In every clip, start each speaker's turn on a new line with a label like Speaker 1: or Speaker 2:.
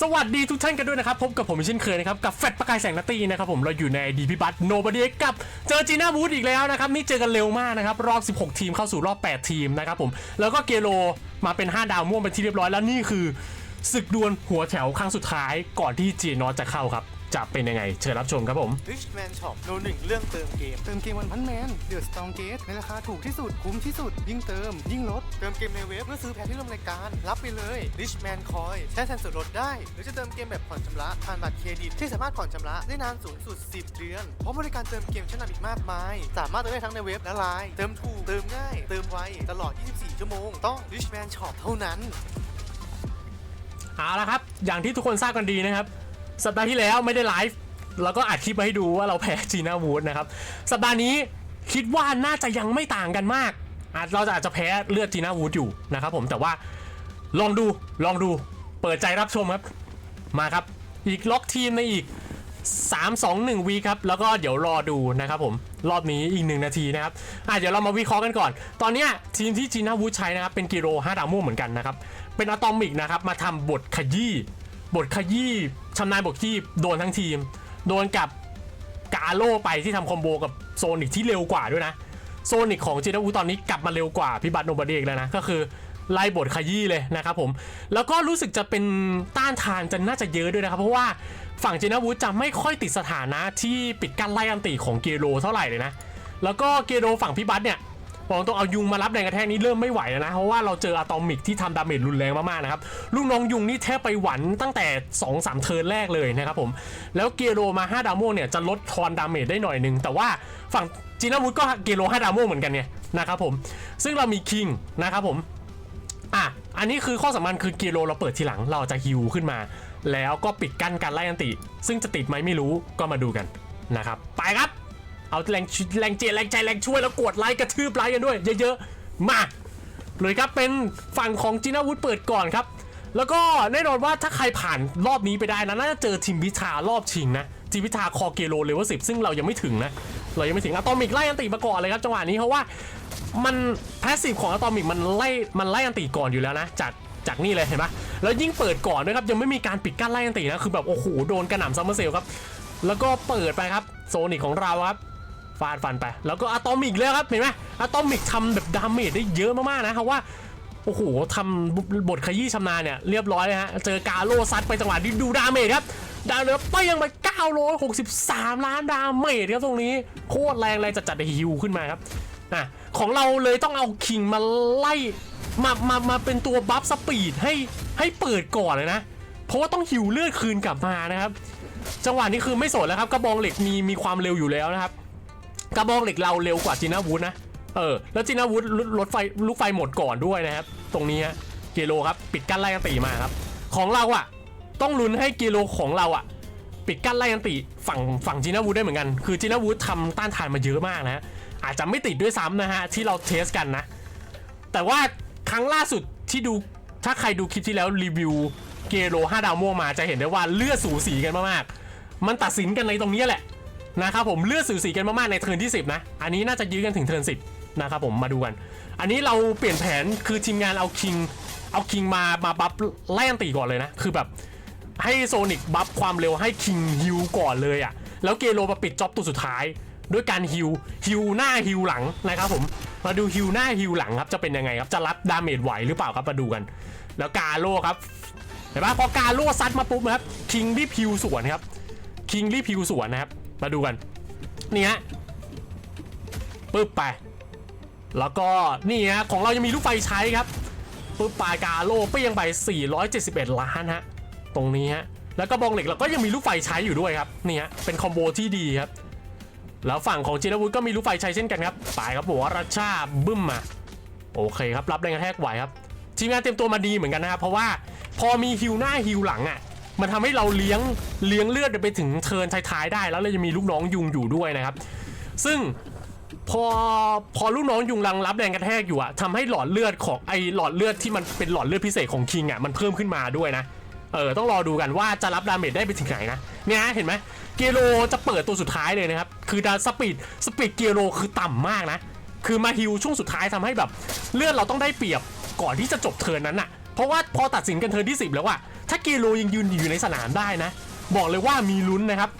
Speaker 1: สวัสดีทุกท่านกันด้วยนะครับ พบกับผมเช่นเคยนะครับ กับแฟตประกายแสงนาตีนะครับผมเราอยู่ในดีพิบัตโนบดีกับเจอจีน่าบูธอีกแล้วนะครับ นี่เจอกันเร็วมากนะครับ รอบ 16 ทีมเข้าสู่รอบ 8 ทีมนะครับผม แล้วก็เกโลมาเป็น 5 ดาวม่วงเป็นที่เรียบร้อยแล้วนี่คือศึกดวลหัวแถวครั้งสุดท้ายก่อนที่จีนอจะเข้าครับ จะเป็นยังไง เชิญรับชมครับผม
Speaker 2: Richman Shop โนหนึ่งเรื่องเติมเกม
Speaker 3: เติมเกมวันพันแมนเดือดสตองเกตในราคาถูกที่สุด คุ้มที่สุด ยิ่งเติม ยิ่งลด
Speaker 2: เติมเกมในเว็บเมื่อซื้อแพ็คที่ร่วมรายการ รับไปเลย Richman Coin ใช้แทนส่วนลดได้ หรือจะเติมเกมแบบผ่อนชำระผ่านบัตรเครดิตที่สามารถผ่อนชำระได้นานสูงสุด 10 เดือนพร้อมบริการเติมเกมชั้นนำอีกมากมาย สามารถเติมได้ทั้งในเว็บและไลน์เติมถูกเติมง่าย เติมไวตลอด 24 ชั่วโมง ต้อง Richman Shop เท่านั้น
Speaker 1: เอาละครับ อย่างที่ทุกคนทราบกันดีนะครับ สัปดาห์ที่แล้วไม่ได้ไลฟ์แล้วก็อัดคลิปมาให้ดูว่าเราแพ้จีน่าวูดนะครับ สัปดาห์นี้คิดว่าน่าจะยังไม่ต่างกันมากอาจเราจะอาจจะแพ้เลือดจีน่าวูดอยู่นะครับผมแต่ว่าลองดูลองดูเปิดใจรับชมครับ มาครับ อีกล็อกทีมในอีก 3 2 1วีครับ แล้วก็เดี๋ยวรอดูนะครับผม รอบนี้อีก 1 นาทีนะครับอะเดี๋ยวเรามาวิเคราะห์กันก่อน ตอนเนี้ยทีมที่จีน่าวูดใช้นะครับ เป็นกิโล5ดาวม่วงเหมือนกันนะครับ เป็นอะตอมิกนะครับ มาทำบทขยี้บทขยี้ ชำนาญบทขยี้โดนทั้งทีม โดนกับกาโลไปที่ทำคอมโบกับโซนิกที่เร็วกว่าด้วยนะโซนิกของจีนาวูตอนนี้กลับมาเร็วกว่าพี่บัตโนบาเดกแล้วนะก็คือไล่บทขยี้เลยนะครับผม แล้วก็รู้สึกจะเป็นต้านทานจะน่าจะเยอะด้วยนะครับ เพราะว่าฝั่งจีนาวูจะไม่ค่อยติดสถานะที่ปิดกั้นไล่อันติของเกโรเท่าไหร่เลยนะ แล้วก็เกโรฝั่งพี่บัตเนี่ย ผมต้องเอายุงมารับแรงกระแทกนี้เริ่มไม่ไหวแล้วนะ เพราะว่าเราเจออะตอมิกที่ทำดาเมจรุนแรงมากๆนะครับ ลูกน้องยุงนี่แทบไปหวันตั้งแต่ 2-3 เทิร์นแรกเลยนะครับผม แล้วเกียโรมา 5 ดาวโมเนี่ยจะลดทอนดาเมจได้หน่อยนึง แต่ว่าฝั่งจีนาวุฒก็เกียโร5ดาวโมเหมือนกันเนี่ยนะครับผม ซึ่งเรามีคิงนะครับผมอะอันนี้คือข้อสำคัญคือเกียโรเราเปิดทีหลังเราจะฮิวขึ้นมา แล้วก็ปิดกั้นการไล่อันติ ซึ่งจะติดไหมไม่รู้ก็มาดูกันนะครับ ไปครับ เอาแรงแรงเจแรงใจแรงช่วยแล้วกดไลค์กระทืบไลค์กันด้วย เยอะๆ มาเลยครับเป็นฝั่งของจีนาวุฒเปิดก่อนครับ แล้วก็แน่นอนว่าถ้าใครผ่านรอบนี้ไปได้นะน่าจะเจอทีมพิชารอบชิงนะทีมพิชาคอเกโลเลเวลสิซึ่งเรายังไม่ถึงนะเรายังไม่ถึงอะตอมิกไล่อันติมาก่อนเลยครับจังหวะนี้เพราะว่ามันแพสซีฟของอะตอมิกมันไล่มันไล่อันติก่อนอยู่แล้วนะจากจากนี่เลยเห็นปะแล้วยิ่งเปิดก่อนด้วยครับยังไม่มีการปิดกั้นไล่อันตินะคือแบบโอ้โหโดนกระหน่ำซัมเมอร์เซลครับแล้วก็เปิดไปครับโซนิกของเราครับ ฟาดฟันไป แล้วก็อะตอมิกเลยครับเห็นไหมอะตอมิกทำแบบดาเมจได้เยอะมากๆนะครับว่าโอ้โหทำบทขยี้ชำนาญเนี่ยเรียบร้อยเลยฮะ เจอกาโลซัดไปจังหวะที่ดูดาเมจครับ ดาวเหลือไปยังไป 963 ล้านดาเมจครับตรงนี้ โคตรแรงเลยจะจัดฮิวขึ้นมาครับอะของเราเลยต้องเอาคิงมาไล่มามามาเป็นตัวบัฟสปีดให้ให้เปิดก่อนเลยนะ เพราะว่าต้องฮิวเลือดคืนกลับมานะครับ จังหวะนี้คือไม่สนแล้วครับกระบองเหล็กมีมีความเร็วอยู่แล้วนะครับ กระบอกเหล็กเราเร็วกว่าจีน่าวูดนะ เออ แล้วจีน่าวูดรถไฟลูกไฟหมดก่อนด้วยนะครับ ตรงนี้ฮะเกโลครับ ปิดกั้นไล่กันตีมาครับ ของเราอะต้องลุ้นให้เกโลของเราอะปิดกั้นไล่กันตีฝั่งฝั่งจีน่าวูดได้เหมือนกัน คือจีน่าวูดทำต้านทานมาเยอะมากนะฮะอาจจะไม่ติดด้วยซ้ำนะฮะที่เราเทสกันนะ แต่ว่าครั้งล่าสุดที่ดูถ้าใครดูคลิปที่แล้วรีวิวเกโล5ดาวม่วงมาจะเห็นได้ว่าเลือดสูสีกันมากๆ มันตัดสินกันในตรงนี้แหละ นะครับผมเลือดสูสีกันมากๆในเทิร์นที่ 10 นะ อันนี้น่าจะยื้อกันถึงเทิร์น10 นะครับผมมาดูกัน อันนี้เราเปลี่ยนแผนคือทีมงานเอาคิงเอาคิงมามาบัฟไล่อันตีก่อนเลยนะ คือแบบให้โซนิกบัฟความเร็วให้คิงฮิวก่อนเลยอะ่ะแล้วเกโรมาปิดจ็อบตัวสุดท้าย ด้วยการฮิวฮิวหน้าฮิวหลังนะครับผมมาดูฮิวหน้าฮิวหลังครับจะเป็นยังไงครับจะรับดาเมจไหวหรือเปล่าครับมาดูกัน แล้วกาโลครับเห็นปะพอกาโลซัดมาปุ๊บนะครับคิงรีบฮิวสวนครับคิงรีบพิวสวนนะครับ มาดูกันนี่ฮะปึ๊บไป แล้วก็นี่ฮะของเรายังมีลูกไฟใช้ครับปึ๊บปลายกาโลเปี้ยงไป 471 ล้านฮะตรงนี้ฮะแล้วก็บองเหล็กเราก็ยังมีลูกไฟใช้อยู่ด้วยครับนี่ฮะเป็นคอมโบที่ดีครับแล้วฝั่งของจีนวุฒก็มีลูกไฟใช้เช่นกันครับปายครับผมว่ารัชชาบึ้มมาโอเคครับรับแรงกระแทกไหวครับทีมงานเตรียมตัวมาดีเหมือนกันนะครับเพราะว่าพอมีฮิวหน้าฮิวหลังอะ มันทำให้เราเลี้ยงเลี้ยงเลือดไปถึงเทินท้ายๆได้ แล้วเราจะมีลูกน้องยุงอยู่ด้วยนะครับ ซึ่งพอพอลูกน้องยุงรังรับแรงกระแทกอยู่อะทำให้หลอดเลือดของไอหลอดเลือดที่มันเป็นหลอดเลือดพิเศษของคิงอะมันเพิ่มขึ้นมาด้วยนะเออต้องรอดูกันว่าจะรับดาเมจได้ไปถึงไหนนะเนี่ยเห็นไหมเกโรจะเปิดตัวสุดท้ายเลยนะครับคือดาสปีดสปีดเกโรคือต่ำมากนะคือมาฮิวช่วงสุดท้ายทำให้แบบ เลือดเราต้องได้เปรียบก่อนที่จะจบเทิร์นนั้นอะเพราะว่าพอตัดสินกันเทิร์นที่ 10 แล้วอะ ถ้าเกโลยังยืนอยู่ในสนามได้นะ บอกเลยว่ามีลุ้นนะครับ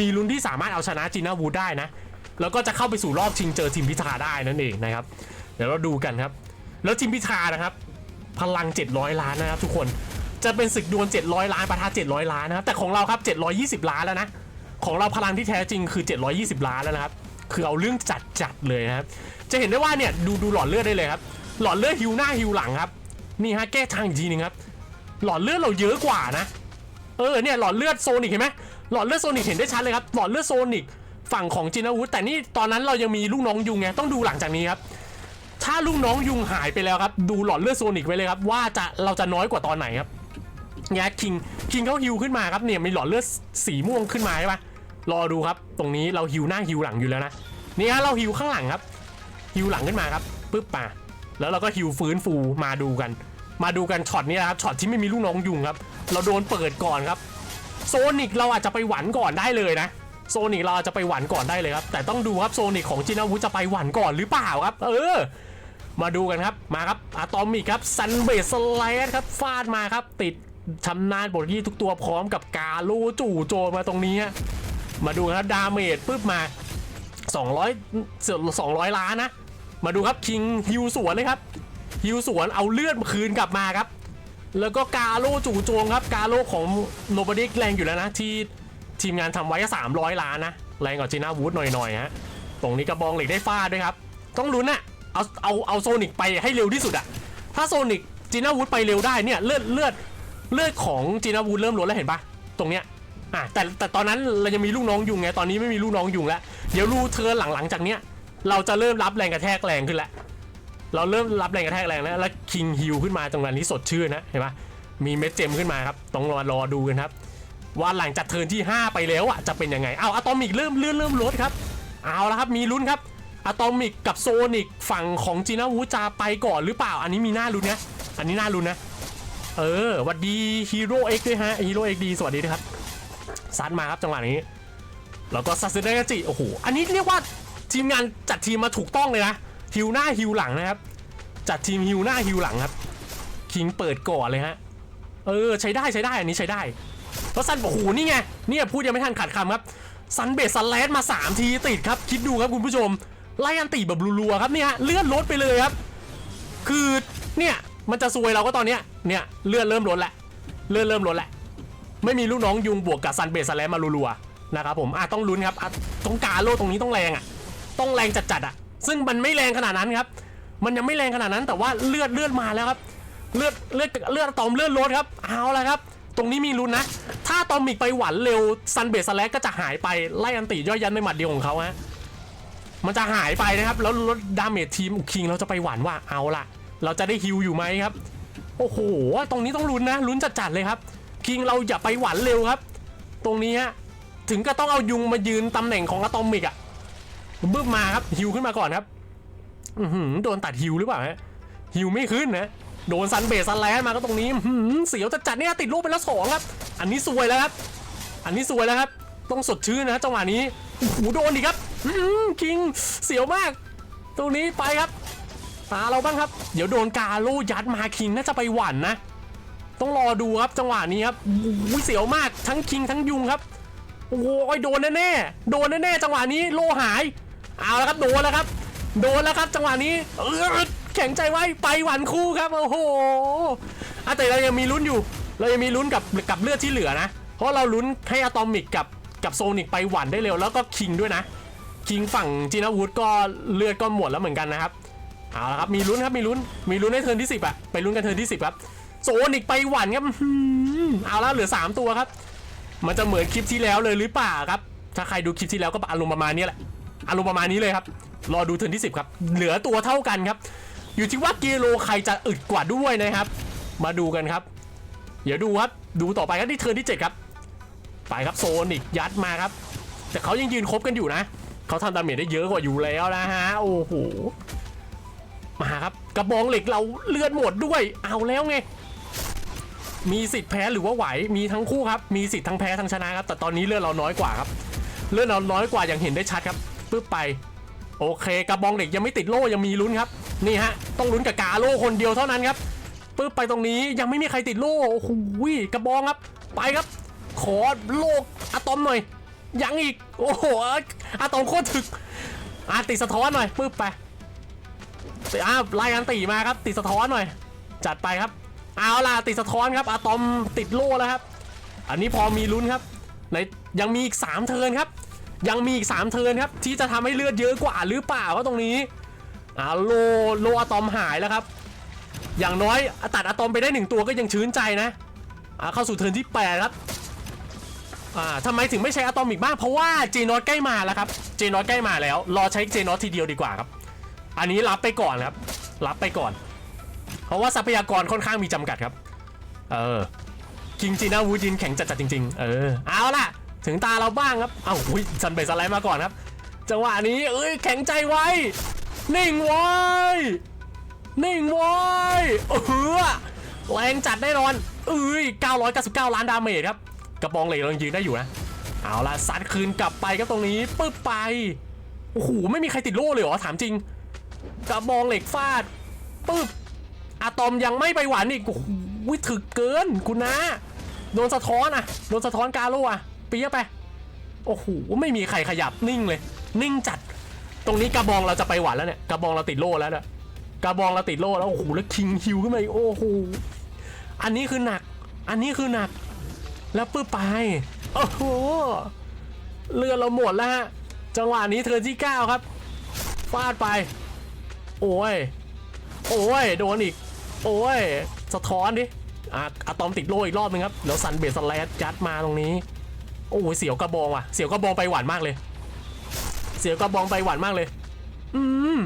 Speaker 1: มีลุ้นที่สามารถเอาชนะจีน่าวูดได้นะ แล้วก็จะเข้าไปสู่รอบชิงเจอทีมพิธาได้นั่นเองนะครับ เดี๋ยวเราดูกันครับ แล้วทีมพิธานะครับ พลัง 700 ล้านนะครับ ทุกคน จะเป็นศึกดวล 700 ล้านปะทะ700 ล้านนะครับ แต่ของเราครับ 720 ล้านแล้วนะ ของเราพลังที่แท้จริงคือ 720 ล้านแล้วนะครับ คือเอาเรื่องจัดจัดๆเลยนะครับ จะเห็นได้ว่าเนี่ยดูดูหลอดเลือดได้เลยครับ หลอดเลือดฮิวหน้าฮิวหลังครับ นี่ฮะแก้ทางอีกทีหนึงครับ หลอดเลือดเราเยอะกว่านะ เออเนี่ยหลอดเลือดโซนิกเห็นไหมหลอดเลือดโซนิกเห็นได้ชัดเลยครับหลอดเลือดโซนิกฝั่งของจินาวุธแต่นี่ตอนนั้นเรายังมีลูกน้องยุงไงต้องดูหลังจากนี้ครับถ้าลูกน้องยุงหายไปแล้วครับ ดูหลอดเลือดโซนิกไว้เลยครับ ว่าจะเราจะน้อยกว่าตอนไหนครับเนี่ยคิงคิงเขาฮิวขึ้นมาครับเนี่ยมีหลอดเลือดสีม่วงขึ้นมาใช่ปะรอดูครับ ตรงนี้เราฮิวหน้าฮิวหลังอยู่แล้วนะนี่ฮะเราฮิวข้างหลังครับฮิวหลังขึ้นมาครับปึ๊บมาแล้วเราก็ฮิวฟื้นฟูมาดูกัน มาดูกันช็อตนี้นะครับช็อตที่ไม่มีลูกน้องยุงครับ เราโดนเปิดก่อนครับ โซนิกเราอาจจะไปหวันก่อนได้เลยนะ โซนิกเราอาจจะไปหวันก่อนได้เลยครับ แต่ต้องดูครับโซนิกของจินาวุจะไปหวันก่อนหรือเปล่าครับ เออ มาดูกันครับ มาครับอะตอมิกครับซันเบสสไลด์ครับฟาดมาครับ ติดชำนาญบทยี่ทุกตัวพร้อมกับกาลูจู่โจมมาตรงนี้ฮะมาดูครับดาเมจปึ๊บมา 200เสือ200 ล้านนะ มาดูครับคิงฮิวสวนเลยครับ ฮิวสวนเอาเลือดคืนกลับมาครับ แล้วก็กาโลจู่โจงครับกาโลของโนบดิกแรงอยู่แล้วนะ ที่ทีมงานทำไว้สามร้อยล้านนะ แรงกว่าจีน่าวูดหน่อยๆฮะตรงนี้กระบองเหล็กได้ฟาดด้วยครับ ต้องลุ้นอะเอาเอาเอาโซนิกไปให้เร็วที่สุดอะถ้าโซนิกจีน่าวูดไปเร็วได้เนี่ยเลือดเลือดเลือดของจีน่าวูดเริ่มลดแล้วเห็นปะตรงเนี้ยอะแต่แต่ตอนนั้นเรายังมีลูกน้องยุงไงตอนนี้ไม่มีลูกน้องยุงแล้วเดี๋ยวรูเธอหลังๆจากเนี้ยเราจะเริ่มรับแรงกระแทกแรงขึ้นแล้ว เราเริ่มรับแรงกระแทกแรงแล้วแล้วคิงฮิลขึ้นมาตรงนั้นนี้สดชื่นนะเห็นปะมีเม็ดเจมขึ้นมาครับต้องรอรอดูกันครับว่าหลังจากเทิร์นที่ 5 ไปแล้วอะจะเป็นยังไงเอาอะตอมิกเริ่มเลื่อนเริ่มลดครับเอาละครับมีลุ้นครับอะตอมิกกับโซนิกฝั่งของจีนาวูจะไปก่อนหรือเปล่า อันนี้มีหน้าลุ้นนะอันนี้น่าลุ้นนะเออหวัดดีฮีโร่เอ็กด้วยฮะฮีโร่เอ็กดีสวัสดีด้วยครับซัดมาครับจังหวะนี้แล้วก็ซาสึเนะจิโอ้โหอันนี้เรียกว่าทีมงานจัดทีมมาถูกต้องเลยนะ ฮิวหน้าฮิวหลังนะครับ จัดทีมฮิวหน้าฮิวหลังครับ คิงเปิดก่อนเลยฮะ เออใช้ได้ใช้ได้อันนี้ใช้ได้ แล้วซันโอ้โหนี่ไงเนี่ยพูดยังไม่ทันขาดคำครับซันเบสซันแลดมา 3 ทีติดครับ คิดดูครับคุณผู้ชม ไล่อันตีแบบรัวๆครับเนี่ยเลื่อนลดไปเลยครับ คือเนี่ยมันจะซวยเราก็ตอนเนี้ยเนี่ยเลื่อนเริ่มลดแหละเลื่อนเริ่มลดแหละ ไม่มีลูกน้องยุงบวกกับซันเบสซันแลดมารัวๆนะครับผมอะต้องลุ้นครับอะต้องการโลตรงนี้ต้องแรงอะต้องแรงจัดๆอะ ซึ่งมันไม่แรงขนาดนั้นครับ มันยังไม่แรงขนาดนั้นแต่ว่าเลือดเลือดมาแล้วครับ เลือดเลือดเลือดตอมเลือดลดครับ เอาละครับ ตรงนี้มีลุ้นนะ ถ้าตอมิกไปหวันเร็วซันเบสแลกก็จะหายไปไล่อันติย่อยยันในหมัดเดียวของเขาฮะ มันจะหายไปนะครับ แล้วลดดาเมจทีมอุคิงเราจะไปหวานว่าเอาละเราจะได้ฮิวอยู่ไหมครับ โอ้โห ตรงนี้ต้องลุ้นนะ ลุ้นจัดๆเลยครับ คิงเราอย่าไปหวานเร็วครับ ตรงนี้ฮะ ถึงก็ต้องเอายุงมายืนตำแหน่งของอะตอมิกอะ บึ้มมาครับฮิวขึ้นมาก่อนครับอืโดนตัดฮิวหรือเปล่าฮะฮิวไม่ขึ้นนะโดนซันเบสซันแลนมาก็ตรงนี้หือเสียวจะจัดเนี่ยติดรูปไปแล้วสองครับ อันนี้ซวยแล้วครับ อันนี้ซวยแล้วครับ ต้องสดชื่นนะจังหวะนี้โอ้โหโดนอีกครับคิงเสียวมาก ตรงนี้ไปครับ ตาเราบ้างครับ เดี๋ยวโดนกาโลยัดมาคิงน่าจะไปหวั่นนะ ต้องรอดูครับจังหวะนี้ครับโอ้โหเสียวมากทั้งคิงทั้งยุงครับโอ้ยโดนแน่ๆโดนแน่ๆจังหวะนี้โลหาย เอาแล้วครับโดนแล้วครับ โดนแล้วครับ จังหวะนี้เออแข็งใจไว้ไปหวันคู่ครับโอ้โหอะแต่เรายังมีลุ้นอยู่ เรายังมีลุ้นกับกับเลือดที่เหลือนะ เพราะเราลุ้นให้อะตอมิกกับกับโซนิกไปหวันได้เร็ว แล้วก็คิงด้วยนะ คิงฝั่งจีนาวูดก็เลือดก็หมดแล้วเหมือนกันนะครับเอาละครับมีลุ้นครับมีลุ้นมีลุ้นในเทิร์นที่ 10อะไปลุ้นกันเทิร์นที่ 10ครับโซนิกไปหวันครับเอาแล้วเหลือ 3 ตัวครับ มันจะเหมือนคลิปที่แล้วเลยหรือเปล่าครับ ถ้าใครดูคลิปที่แล้วก็อารมณ์ประมาณนี้แหละ อารมณ์ประมาณนี้เลยครับ รอดูเทิร์นที่ 10 ครับ เหลือตัวเท่ากันครับ อยู่ที่ว่าเกโลใครจะอึดกว่าด้วยนะครับ มาดูกันครับ เดี๋ยวดูครับ ดูต่อไปครับที่เทิร์นที่ 7 ครับ ไปครับโซนิกยัดมาครับ แต่เขายังยืนครบกันอยู่นะ เขาทำดาเมจได้เยอะกว่าอยู่แล้วนะฮะ โอ้โห มาครับกระบองเหล็กเราเลือดหมดด้วย เอาแล้วไงมีสิทธิ์แพ้หรือว่าไหวมีทั้งคู่ครับ มีสิทธิ์ทั้งแพ้ทั้งชนะครับ แต่ตอนนี้เลือดเราน้อยกว่าครับ เลือดเราน้อยกว่าอย่างเห็นได้ชัดครับ ปึ๊บไป โอเคกระบองเหล็กยังไม่ติดโล่ยังมีลุ้นครับ นี่ฮะ ต้องลุ้นกับกาโล่คนเดียวเท่านั้นครับปึ๊บไปตรงนี้ยังไม่มีใครติดโล่โอ้โหกระบองครับ ไปครับ ขอโลกอะตอมหน่อย ยังอีก โอ้โหอะตอมโคตรถึกอะติดสะท้อนหน่อยปึ๊บไปอะรายการตีมาครับ ติดสะท้อนหน่อย จัดไปครับ เอาล่ะติดสะท้อนครับอะตอมติดโล่แล้วครับ อันนี้พอมีลุ้นครับในยังมีอีก 3 เทิร์นครับ ยังมีอีก 3 เทิร์นครับ ที่จะทำให้เลือดเยอะกว่าหรือเปล่าว่าตรงนี้อ่าโลโลอะตอมหายแล้วครับ อย่างน้อยตัดอะตอมไปได้หนึ่งตัวก็ยังชื้นใจนะอ่าเข้าสู่เทิร์นที่ 8 ครับอ่าทำไมถึงไม่ใช้อะตอมอีกบ้างเพราะว่าเจนอตใกล้มาแล้วครับเจนอตใกล้มาแล้ว รอใช้เจนอตทีเดียวดีกว่าครับ อันนี้รับไปก่อนครับ รับไปก่อน เพราะว่าทรัพยากรค่อนข้างมีจำกัดครับ เออคิงจีน่าวูดินแข็งจัดๆจริง ๆ เออ เอาล่ะ ถึงตาเราบ้างครับ เอ้าอุ้ยซันเบสสไลด์มาก่อนครับ จังหวะนี้ เอ้ย แข็งใจไว้ นิ่งไว้ นิ่งไว้เออแรงจัดแน่นอน เอ้ย 999 ล้านดาเมจครับ กระบองเหล็กเรายังยืนได้อยู่นะ เอาละซัดคืนกลับไปครับตรงนี้ปึ๊บไป โอ้โห ไม่มีใครติดโล่เลยเหรอ ถามจริง กระบองเหล็กฟาดปึ๊บอะตอมยังไม่ไปหวานอีกโอ้โหถึกเกินคุณนะ โดนสะท้อนอะโดนสะท้อนกาโลอะ เปียไป โอ้โห ไม่มีใครขยับนิ่งเลย นิ่งจัด ตรงนี้กระบองเราจะไปหวานแล้วเนี่ย กระบองเราติดโล่แล้วเนี่ยกระบองเราติดโล่แล้ว โอ้โห แล้วคิงฮิวขึ้นมาโอ้โห อันนี้คือหนัก อันนี้คือหนัก แล้วปื้บไป โอ้โห เรือเราหมดแล้วฮะ จังหวะนี้เทิร์นที่ 9 ครับ ฟาดไป โอ้ย โอ้ย โดนอีก โอ้ย สะท้อนดิอะอะตอมติดโล่อีกรอบนึงครับ แล้วซันเบสสแลดยัดมาตรงนี้ โอ้ยเสียวกระบองว่ะเสียวกระบองไปหวานมากเลย เสียวกระบองไปหวานมากเลย อืม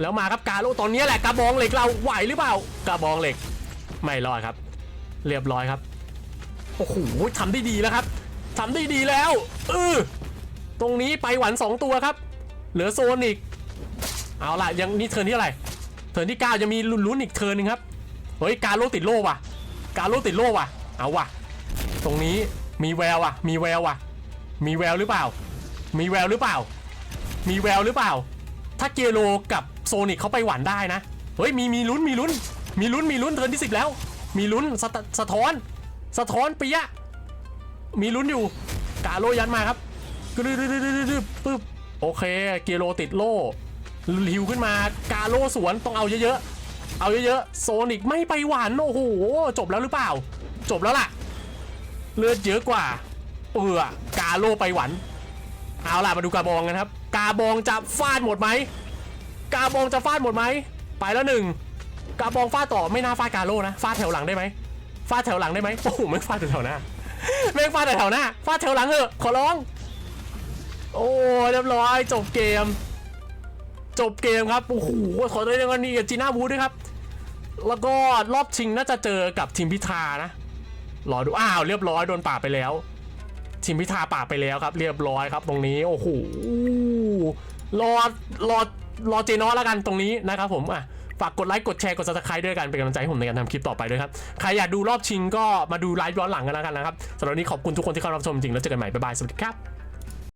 Speaker 1: แล้วมาครับกาโลตอนนี้แหละกระบองเหล็กเราไหวหรือเปล่ากระบองเหล็ก ไม่รอดครับ เรียบร้อยครับโอ้โหทำได้ดีแล้วครับทำได้ดีแล้วเออตรงนี้ไปหวานสองตัวครับ เหลือโซนอีก เอาล่ะยังนี่เทิร์นที่อะไรเทิร์นที่9จะมีลุ้นอีกเทิร์นหนึงครับเฮ้ยการโลติดโล่ว่ะ การโลติดโล่ว่ะ เอาว่ะ ตรงนี้ มีแววว่ะ มีแววว่ะ มีแววหรือเปล่า มีแววหรือเปล่า มีแววหรือเปล่า ถ้าเกโลกับโซนิกเขาไปหวานได้นะ เฮ้ยมีมีลุ้นมีลุ้น มีลุ้นมีลุ้นเทิร์นที่10แล้ว มีลุ้นสะสะท้อน สะท้อนปิยะ มีลุ้นอยู่ กาโลยันมาครับกรึดึบปึ๊บโอเค เกโลติดโล่ลิวขึ้นมากาโลสวนต้องเอาเยอะๆ เอาเยอะๆ โซนิกไม่ไปหวานโอ้โห จบแล้วหรือเปล่า จบแล้วล่ะ เลือดเยอะกว่า เออกาโลไปหวันเอาล่ะมาดูกาบองกันครับ กาบองจะฟาดหมดไหมกาบองจะฟาดหมดไหมไปแล้วหนึ่งกาบองฟาดต่อไม่น่าฟาดกาโลนะฟาดแถวหลังได้ไหมฟาดแถวหลังได้ไหมโอ้โหไม่ฟาดแถวหน้าไม่ฟาดแต่แถวหน้าฟาดแถวหลังเถอะขอร้อง โอ้เรียบร้อยจบเกม จบเกมครับโอ้โหขอได้รางวัลนี้กับจีน่าวูดด้วยครับ แล้วก็รอบชิงน่าจะเจอกับทีมพิธานะ รอดูอ้าวเรียบร้อยโดนป่าไปแล้วทีมพิธาป่าไปแล้วครับ เรียบร้อยครับ ตรงนี้โอ้โหรอรอรอเจนอแล้วกันตรงนี้นะครับผมอะฝากกดไลค์กดแชร์กดซับสไครต์ด้วยกันเป็นกำลังใจให้ผมในการทำคลิปต่อไปด้วยครับใครอยากดูรอบชิงก็มาดูไลฟ์ย้อนหลังกันแล้วกันนะครับสำหรับวันนี้ขอบคุณทุกคนที่เข้ารับชมจริงแล้วเจอกันใหม่บ๊ายบายสวัสดีครับ